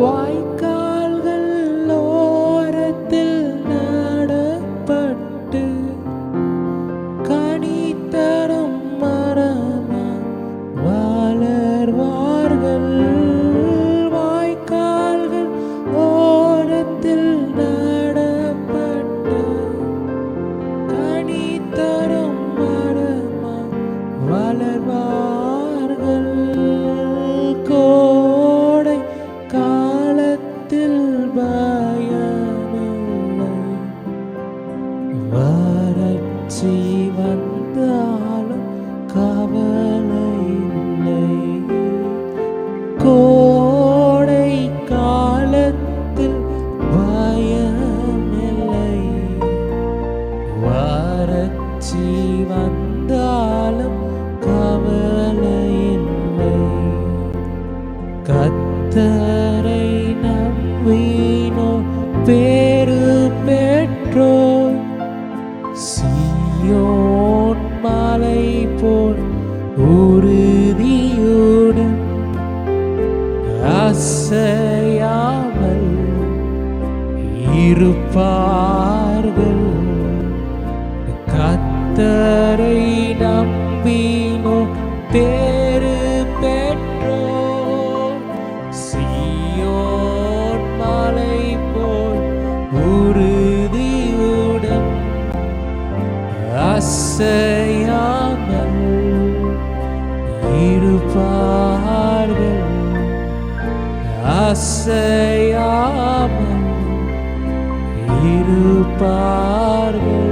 வாய்க்கால்கள் ஓரத்தில் நாடப்பட்டு கனித்தரும் மரமா வளர்வார்கள். வாய்க்கால்கள் ஓரத்தில் நாடப்பட்டு கனித்தரும் மரமா வளர்வார்கள். காலத்தில் வறட்சி வந்தாலும் கவலை இல்லை கோடை காலத்தில் பயமில்லை வறட்சி வந்தாலும் கவலை இல்லை கத்தரை நம்பி பேரு பெற்றோ சியோன் மலை போல் உறுதியுடன் அசையாமல் இருப்பார்கள். கத்தரை நம்பினோ தே அசையாமல் இருப்பார்கள் அசையாமல் இருப்பார்கள்